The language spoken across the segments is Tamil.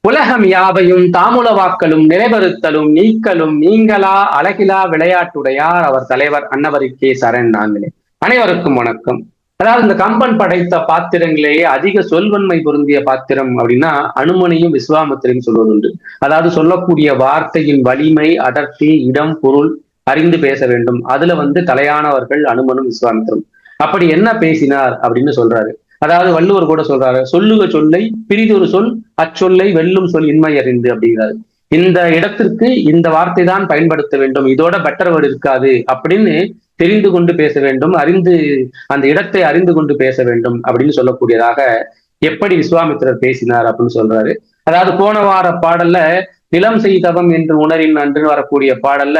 உலகம் யாவையும் தாமுலவாக்கலும் நிலைபெறுத்தலும் நீக்கலும் நீங்களா? அழகிலா விளையாட்டுடையார் அவர் தலைவர் அன்னவருக்கே சரண் நாங்களே. அனைவருக்கும் வணக்கம். அதாவது இந்த கம்பன் படைத்த பாத்திரங்களே அதிக சொல்வன்மை பொருந்திய பாத்திரம் அப்படின்னா அனுமனையும் விஸ்வாமித்திரையும் சொல்வதுண்டு. அதாவது சொல்லக்கூடிய வார்த்தையின் வலிமை அடர்த்தி இடம் பொருள் அறிந்து பேச வேண்டும். அதுல வந்து தலையானவர்கள் அனுமனும் விஸ்வாமித்திரம் அப்படி என்ன பேசினார் அப்படின்னு சொல்றாரு. அதாவது வள்ளுவர் கூட சொல்றாரு சொல்லுக சொல்லை பிரிதொரு சொல் அச்சொல்லை வெல்லும் சொல் இன்மை அறிந்து அப்படிங்கிறாரு. இந்த இடத்திற்கு இந்த வார்த்தை தான் பயன்படுத்த வேண்டும். இதோட பெட்டர் வேர்டு இருக்காது அப்படின்னு தெரிந்து கொண்டு பேச வேண்டும் அறிந்து அந்த இடத்தை அறிந்து கொண்டு பேச வேண்டும் அப்படின்னு சொல்லக்கூடியதாக எப்படி விஸ்வாமித்திரர் பேசினார் அப்படின்னு சொல்றாரு. அதாவது போன வார பாடல்ல நிலம் செய்தவம் என்று உணரின் அன்று வரக்கூடிய பாடல்ல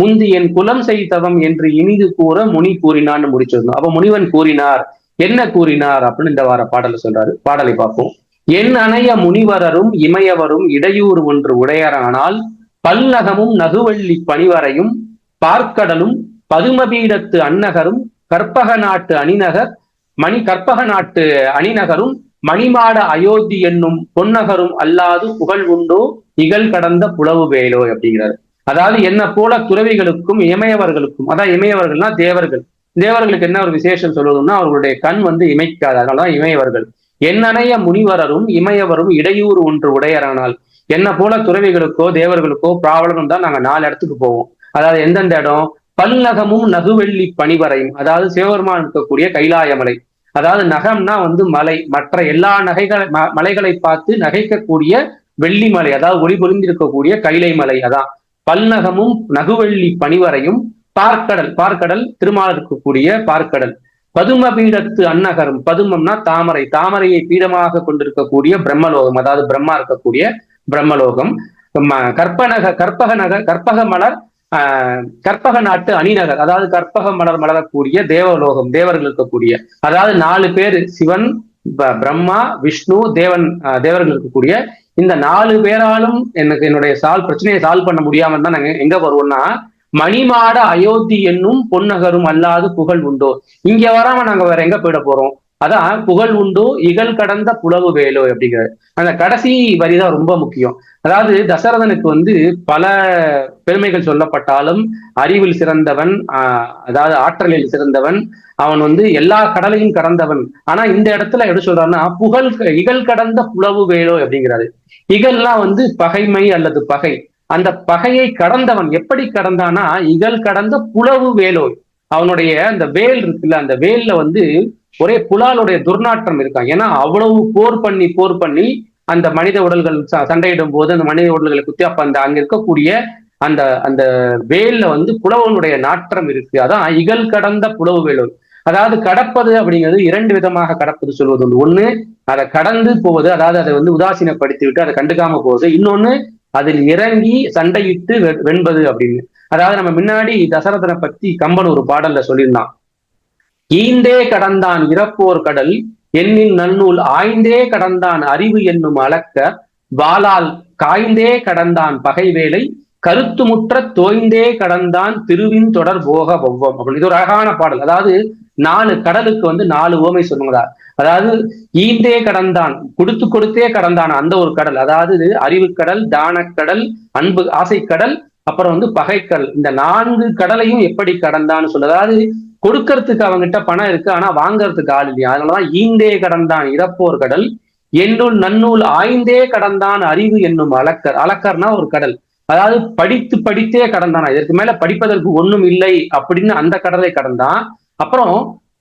முந்தி என் குலம் செய்தவம் என்று இனிது கூற முனி கூறினான்னு முடிச்சிருந்தோம். அப்ப முனிவன் கூறினார் என்ன கூறினார் அப்படின்னு இந்த வார பாடல சொல்றாரு. பாடலை பார்ப்போம். என் அணைய முனிவரரும் இமயவரும் இடையூறு ஒன்று உடையரானால் பல்லகமும் நகுவள்ளி பணிவரையும் பார்க்கடலும் பதுமபீடத்து அன்னகரும் கற்பக நாட்டு அணிநகர் மணி கற்பக நாட்டு அணிநகரும் மணிமாட அயோத்தி என்னும் பொன்னகரும் அல்லாது புகழ் உண்டோ இகழ் கடந்த புலவு வேலோ அப்படிங்கிறாரு. அதாவது என்ன போல துறவிகளுக்கும் இமயவர்களுக்கும் அதான் இமயவர்கள்னா தேவர்கள். தேவர்களுக்கு என்ன ஒரு விசேஷம் சொல்வதுன்னா அவர்களுடைய கண் வந்து இமைக்காது. அதனாலதான் இமையவர்கள். என்னனைய முனிவரரும் இமையவரும் இடையூறு ஒன்று உடையரானால் என்ன போல துறவிகளுக்கோ தேவர்களுக்கோ பிராவலனும் தான் நாங்க நாலு இடத்துக்கு போவோம். அதாவது எந்தெந்த இடம்? பல்நகமும் நகுவெள்ளி பணிவரையும் அதாவது சிவபெருமான் இருக்கக்கூடிய கைலாயமலை. அதாவது நகம்னா வந்து மலை. மற்ற எல்லா நகைகளை மலைகளை பார்த்து நகைக்கக்கூடிய வெள்ளி மலை அதாவது ஒளி பொருந்திருக்கக்கூடிய கைலை மலை அதான். பல்நகமும் நகுவெள்ளி பணிவரையும் பார்க்கடல் பார்க்கடல் திருமால் இருக்கக்கூடிய பார்க்கடல். பதும பீடத்து அன்னகரம். பதுமம்னா தாமரை. தாமரையை பீடமாக கொண்டிருக்கக்கூடிய பிரம்மலோகம். அதாவது பிரம்மா இருக்கக்கூடிய பிரம்மலோகம். கற்பனக கற்பக நகர் கற்பக மலர் கற்பக நாட்டு அணிநகர். அதாவது கற்பக மலர் மலரக்கூடிய தேவலோகம் தேவர்கள் இருக்கக்கூடிய. அதாவது நாலு பேர் சிவன் பிரம்மா விஷ்ணு தேவன் தேவர்கள் இருக்கக்கூடிய. இந்த நாலு பேராலும் எனக்கு என்னுடைய சால் பிரச்சனையை சால்வ் பண்ண முடியாம தான் நாங்க எங்க வருவோம்னா மணிமாட அயோத்தி என்னும் பொன்னகரும் அல்லாது புகழ் உண்டோ? இங்க வராம நாங்க வேற எங்க போயிட போறோம்? அதான் புகழ் உண்டோ இகழ் கடந்த புலவு வேலோ அப்படிங்கிறது அந்த கடைசி வரிதான் ரொம்ப முக்கியம். அதாவது தசரதனுக்கு வந்து பல பெருமைகள் சொல்லப்பட்டாலும் அறிவில் சிறந்தவன் அதாவது ஆற்றலில் சிறந்தவன் அவன் வந்து எல்லா கடலையும் கடந்தவன். ஆனா இந்த இடத்துல எப்படி சொல்றான்னா புகழ் இகழ் கடந்த புலவு வேலோ அப்படிங்கிறாரு இகல்லாம் வந்து பகைமை அல்லது பகை. அந்த பகையை கடந்தவன் எப்படி கடந்தானா? இகல் கடந்த புலவு வேலோய். அவனுடைய அந்த வேல் இருக்குல்ல அந்த வேல்ல வந்து ஒரே புலாலுடைய துர்நாற்றம் இருக்கான். ஏன்னா அவ்வளவு போர் பண்ணி போர் பண்ணி அந்த மனித உடல்கள் சண்டையிடும் போது அந்த மனித உடல்களை குத்தி அப்ப அந்த அங்க இருக்கக்கூடிய அந்த அந்த வேல்ல வந்து புலவனுடைய நாற்றம் இருக்கு. அதான் இகல் கடந்த புலவு வேலோய். அதாவது கடப்பது அப்படிங்கிறது இரண்டு விதமாக கடப்பது சொல்வது உண்டு. ஒண்ணு அதை கடந்து போவது அதாவது அதை வந்து உதாசீனப்படுத்தி விட்டு அதை கண்டுக்காம போவது. இன்னொன்னு அதில் இறங்கி சண்டையிட்டு வெண்பது அப்படின்னு. அதாவது நம்ம முன்னாடி தசரதனை பத்தி கம்பன் ஒரு பாடல்ல சொல்லியிருந்தான். ஈந்தே கடந்தான் இறப்போர் கடல் எண்ணின் நன்னூல் ஆய்ந்தே கடந்தான் அறிவு என்னும் அளக்க வாளால் காய்ந்தே கடந்தான் பகை வேலை கருத்து முற்ற தோய்ந்தே கடந்தான் திருவின் தொடர் போக ஒவ்வம் அப்படின்னு. இது ஒரு அழகான பாடல். அதாவது நாலு கடலுக்கு வந்து நாலு ஓமை சொல்லுங்களா அதாவது ஈந்தே கடந்தான் கொடுத்து கொடுத்தே கடந்தான் அந்த ஒரு கடல். அதாவது அறிவு கடல் தானக்கடல் அன்பு ஆசைக்கடல் அப்புறம் வந்து பகைக்கடல் இந்த நான்கு கடலையும் எப்படி கடந்தான்னு சொல்ல. அதாவது கொடுக்கறதுக்கு அவங்ககிட்ட பணம் இருக்கு ஆனா வாங்கறதுக்கு ஆள் இல்லையா? அதனாலதான் ஈந்தே கடந்தான் இறப்போர் கடல். என்னுள் நன்னூல் ஆய்ந்தே கடந்தான் அறிவு என்னும் அலக்கர். அலக்கர்னா ஒரு கடல். அதாவது படித்து படித்தே கடந்தானா. இதற்கு மேல படிப்பதற்கு ஒண்ணும் இல்லை அப்படின்னு அந்த கடலை கடந்தான். அப்புறம்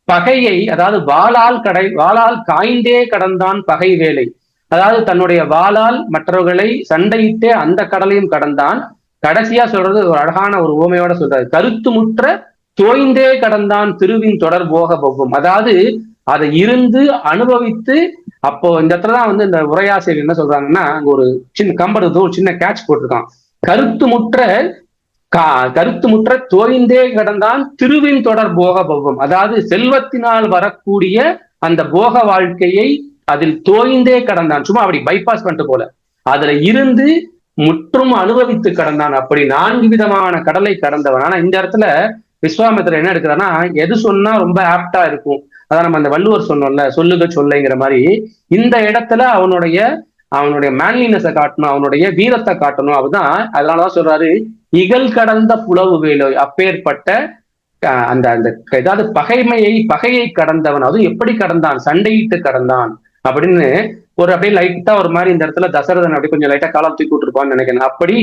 பகையை அதாவது வாளால் கடை வாளால் காய்ந்தே கடந்தான் பகை வேலை. அதாவது தன்னுடைய வாளால் மற்றவர்களை சண்டையிட்டே அந்த கடலையும் கடந்தான். கடைசியா சொல்றது ஒரு அழகான ஒரு ஓமையோட சொல்றாரு. கருத்து முற்ற தோய்ந்தே கடந்தான் திருவின் தொடர் போக போகும். அதாவது அதை இருந்து அனுபவித்து அப்போ இந்த இடத்துல தான் வந்து இந்த உரையாசிரியர் என்ன சொல்றாங்கன்னா அங்க ஒரு சின்ன கம்படுறது ஒரு சின்ன கேட்ச் போட்டிருக்கான். கருத்து முற்ற கா கருத்து முற்ற தோய்ந்தே கடந்தான் திருவின் தொடர் போக பவம் அதாவது செல்வத்தினால் வரக்கூடிய அந்த போக வாழ்க்கையை அதில் தோய்ந்தே கடந்தான். சும்மா அப்படி பைபாஸ் பண்ணிட்டு போல. அதுல இருந்து முற்றும் அனுபவித்து கடந்தான். அப்படி நான்கு விதமான கடலை கடந்தவன். ஆனா இந்த இடத்துல விஸ்வாமித்திர என்ன எடுக்கிறான்னா எது சொன்னா ரொம்ப ஆப்டா இருக்கும். அதான் நம்ம அந்த வள்ளுவர் சொன்னோம்ல சொல்லுக சொல்லைங்கிற மாதிரி இந்த இடத்துல அவனுடைய அவனுடைய மேன்லினஸை காட்டணும் அவனுடைய வீரத்தை காட்டணும். அதுதான் அதனாலதான் சொல்றாரு இகல் கடந்த புலவு வேலை அப்பேற்பட்ட அந்த அந்த ஏதாவது பகைமையை பகையை கடந்தவன் அதுவும் எப்படி கடந்தான்? சண்டையிட்டு கடந்தான். அப்படின்னு ஒரு அப்படியே லைட்டா ஒரு மாதிரி இந்த இடத்துல தசரதன் அப்படி கொஞ்சம் லைட்டா காலம் தூக்கி விட்டுருப்பான்னு நினைக்கிறேன். அப்படி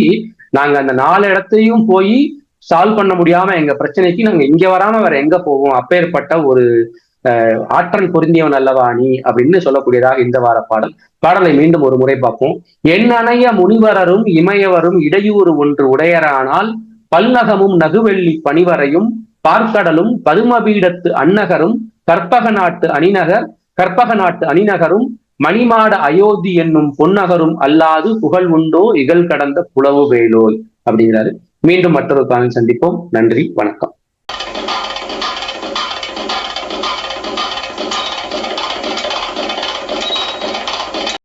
நாங்க அந்த நாலு இடத்தையும் போய் சால்வ் பண்ண முடியாம எங்க பிரச்சனைக்கு நாங்க இங்க வராம வேற எங்க போவோம்? அப்பேற்பட்ட ஒரு ஆற்றல் பொருந்தியவன் அல்லவா நீ? அப்படின்னு சொல்லக்கூடியதாக இந்த வார பாடல். பாடலை மீண்டும் ஒரு முறை பார்ப்போம். எண்ணணைய முனிவரரும் இமயவரும் இடையூறு ஒன்று உடையரானால் பல்நகமும் நகுவெள்ளி பணிவரையும் பார்க்கடலும் பதுமபீடத்து அன்னகரும் கற்பக நாட்டு அணிநகர் கற்பக நாட்டு அணிநகரும் மணிமாட அயோத்தி என்னும் பொன்னகரும் அல்லாது புகழ் உண்டோ இகழ் கடந்த புலவு வேலோய் அப்படிங்கிறாரு. மீண்டும் மற்றொரு காலம் சந்திப்போம். நன்றி வணக்கம்.